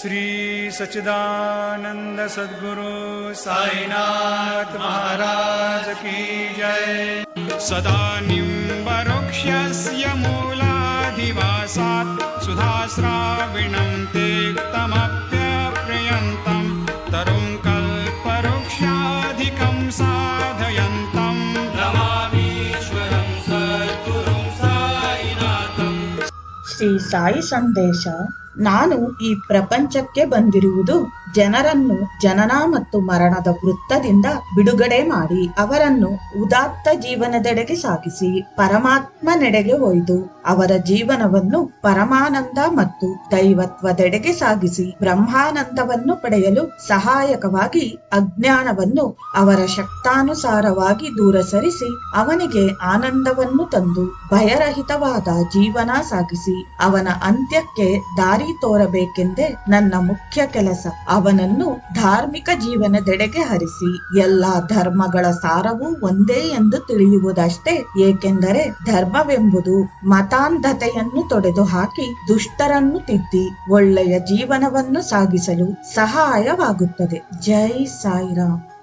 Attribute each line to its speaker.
Speaker 1: श्री सचिदानंद सद्गुरु साईनाथ महाराज की जय। सदा निम्बरुक्षस्य मूलाधिवासात् सुधास्राविणं तेक्तमप्यप्रयन्तं तरुं कल्परुक्षाधिकं साधयन्तम् नमामीश्वरं सद्गुरुं साईनाथम्
Speaker 2: श्री साई संदेश ನಾನು ಈ ಪ್ರಪಂಚಕ್ಕೆ ಬಂದಿರುವುದು ಜನರನ್ನು ಜನನ ಮತ್ತು ಮರಣದ ವೃತ್ತದಿಂದ ಬಿಡುಗಡೆ ಮಾಡಿ ಅವರನ್ನು ಉದಾತ್ತ ಜೀವನದೆಡೆಗೆ ಸಾಗಿಸಿ ಪರಮಾತ್ಮನೆಡೆಗೆ ಒಯ್ದು ಅವರ ಜೀವನವನ್ನು ಪರಮಾನಂದ ಮತ್ತು ದೈವತ್ವದೆಡೆಗೆ ಸಾಗಿಸಿ ಬ್ರಹ್ಮಾನಂದವನ್ನು ಪಡೆಯಲು ಸಹಾಯಕವಾಗಿ ಅಜ್ಞಾನವನ್ನು ಅವರ ಶಕ್ತಾನುಸಾರವಾಗಿ ದೂರ ಸರಿಸಿ ಅವನಿಗೆ ಆನಂದವನ್ನು ತಂದು ಭಯರಹಿತವಾದ ಜೀವನ ಸಾಗಿಸಿ ಅವನ ಅಂತ್ಯಕ್ಕೆ ದಾರಿ ತೋರಬೇಕೆಂದೇ ನನ್ನ ಮುಖ್ಯ ಕೆಲಸ. ಅವನನ್ನು ಧಾರ್ಮಿಕ ಜೀವನದೆಡೆಗೆ ಹರಿಸಿ, ಎಲ್ಲ ಧರ್ಮಗಳ ಸಾರವು ಒಂದೇ ಎಂದು ತಿಳಿಯುವುದಷ್ಟೇ. ಏಕೆಂದರೆ ಧರ್ಮವೆಂಬುದು ಮತಾಂಧತೆಯನ್ನು ತೊಡೆದು ಹಾಕಿ ದುಷ್ಟರನ್ನು ತಿದ್ದಿ, ಒಳ್ಳೆಯ ಜೀವನವನ್ನು ಸಾಗಿಸಲು ಸಹಾಯವಾಗುತ್ತದೆ. ಜೈ ಸಾಯಿರಾಮ್.